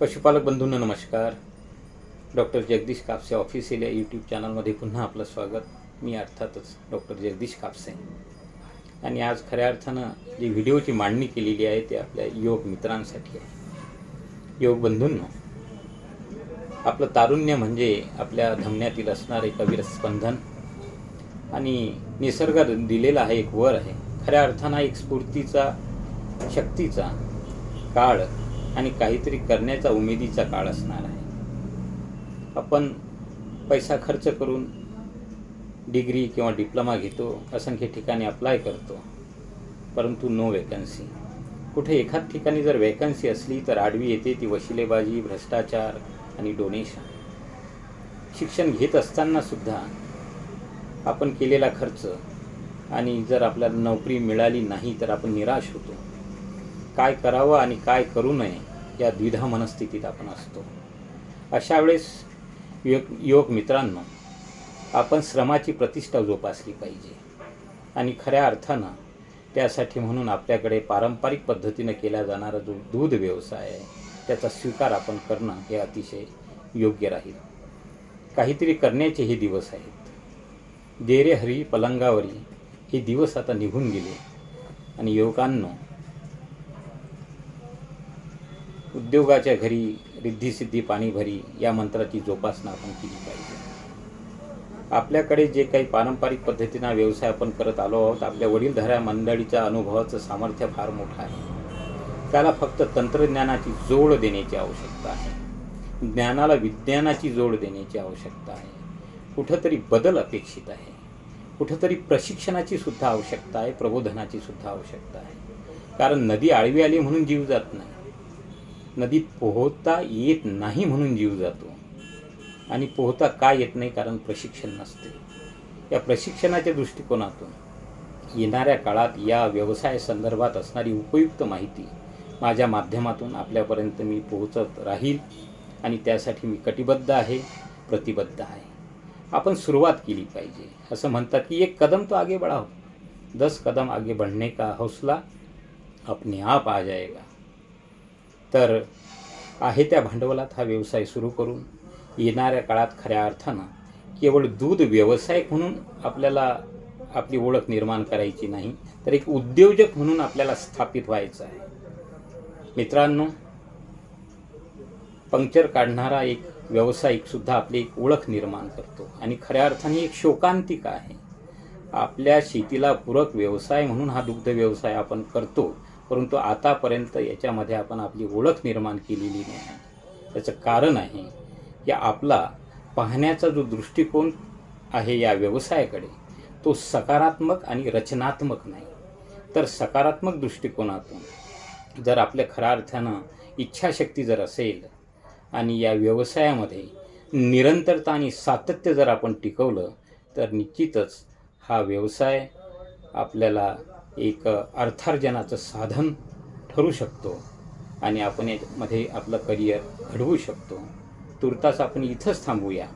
पशुपालक बंधूंना नमस्कार. डॉक्टर जगदीश कापसे ऑफिशियल या यूट्यूब चॅनलमध्ये पुन्हा आपलं स्वागत. मी अर्थातच डॉक्टर जगदीश कापसे. आणि आज खऱ्या अर्थानं जी व्हिडिओची मांडणी केलेली आहे ते आपल्या योग मित्रांसाठी आहे. योग बंधूंना आपलं तारुण्य म्हणजे आपल्या धमन्यातील असणारे कवीर स्पंदन आणि निसर्गात दिलेला हा एक वर आहे. खऱ्या अर्थानं एक स्फूर्तीचा शक्तीचा काळ आणि काहीतरी करण्याचा उमेदीचा काळ असणार आहे. आपण पैसा खर्च करून डिग्री किंवा डिप्लोमा घेतो असंख्य ठिकाणी अप्लाय करतो परंतु नो वेकन्सी कुठे एखाद ठिकाणी जर वेकन्सी असली तर आडवी येते ती वशिलेबाजी भ्रष्टाचार आणि डोनेशन शिक्षण घेत असताना सुद्धा आपण केलेला खर्च आणि जर आपल्याला नोकरी मिळाली नाही तर आपण निराश होतो. काय करावं आणि काय करू नये या द्विधा मनस्थितीत आपण असतो. अशा वेळेस योग योग मित्रांनो आपण श्रमाची प्रतिष्ठा जोपासली पाहिजे. आणि खऱ्या अर्थानं त्यासाठी म्हणून आपल्याकडे पारंपरिक पद्धतीनं केला जाणारा जो दूध व्यवसाय आहे त्याचा स्वीकार आपण करणं हे अतिशय योग्य राहील. काहीतरी करण्याचे हे दिवस आहेत. देरे हरी पलंगावरी हे दिवस आता निघून गेले. आणि युवकांनो उद्योगाच्या घरी रिद्धी सिद्धी पाणी भरी या मंत्राची जोपासना आपण केली पाहिजे. आपल्याकडे जे काही पारंपरिक पद्धतीनं व्यवसाय आपण करत आलो आहोत आपल्या वडीलधाऱ्या मंडळीच्या अनुभवाचं सामर्थ्य फार मोठं आहे. त्याला फक्त तंत्रज्ञानाची जोड देण्याची आवश्यकता आहे. ज्ञानाला विज्ञानाची जोड देण्याची आवश्यकता आहे. कुठंतरी बदल अपेक्षित आहे. कुठंतरी प्रशिक्षणाची सुद्धा आवश्यकता आहे प्रबोधनाची सुद्धा आवश्यकता आहे. कारण नदी आळवी आली म्हणून जीव जात नाही. नदीत पोहता येत नाही म्हणून जीव जातो. आणि पोहता का येत नाही? कारण प्रशिक्षण नसते. या प्रशिक्षणाच्या दृष्टिकोनातून येणाऱ्या काळात या व्यवसाय संदर्भात असणारी उपयुक्त माहिती माझ्या माध्यमातून आपल्यापर्यंत मी पोहोचत राहील आणि त्यासाठी मी कटिबद्ध आहे प्रतिबद्ध आहे. आपण सुरुवात केली पाहिजे. असं म्हणतात की एक कदम तो आगे बढ़ाओ. दस कदम आगे बढ़ने का हौसला अपने आप आ जाएगा. तर आहे त्या भांडवलात हा व्यवसाय सुरू करून येणाऱ्या काळात खऱ्या अर्थानं केवळ दूध व्यावसायिक म्हणून आपल्याला आपली ओळख निर्माण करायची नाही तर एक उद्योजक म्हणून आपल्याला स्थापित व्हायचं आहे. मित्रांनो पंक्चर काढणारा एक व्यावसायिकसुद्धा आपली एक ओळख निर्माण करतो आणि खऱ्या अर्थाने एक शोकांतिका आहे. आपल्या शेतीला पूरक व्यवसाय म्हणून हा दुग्ध व्यवसाय आपण करतो. परंतु आतापर्यंत याच्यामध्ये आपण आपली ओळख निर्माण केलेली नाही. त्याचं कारण आहे की आपला पाहण्याचा जो दृष्टिकोन आहे या व्यवसायाकडे तो सकारात्मक आणि रचनात्मक नाही. तर सकारात्मक दृष्टिकोनातून जर आपल्या खऱ्या अर्थानं इच्छाशक्ती जर असेल आणि या व्यवसायामध्ये निरंतरता आणि सातत्य जर आपण टिकवलं तर निश्चितच हा व्यवसाय आपल्याला एक अर्थार्जनाचं साधन ठरू शकतो आणि आपण यामध्ये आपलं करिअर घडवू शकतो. तुर्तास आपण इथंच थांबूया.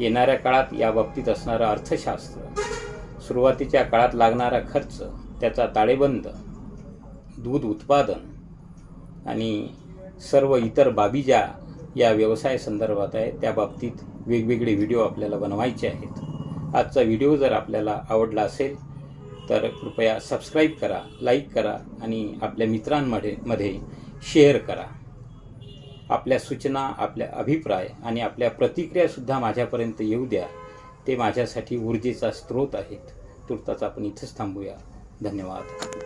येणाऱ्या काळात या बाबतीत असणारं अर्थशास्त्र सुरुवातीच्या काळात लागणारा खर्च त्याचा ताळेबंद दूध उत्पादन आणि सर्व इतर बाबी ज्या या व्यवसाय संदर्भात आहे. त्या बाबतीत वेगवेगळे व्हिडिओ आपल्याला बनवायचे आहेत. आजचा व्हिडिओ जर आपल्याला आवडला असेल तर कृपया सबस्क्राईब करा लाईक करा आणि आपल्या मित्रांमध्ये मध्ये शेअर करा. आपल्या सूचना आपल्या अभिप्राय आणि आपल्या प्रतिक्रियासुद्धा माझ्यापर्यंत येऊ द्या. ते माझ्यासाठी ऊर्जेचा स्रोत आहेत. तुर्ताच आपण इथंच थांबूया. धन्यवाद.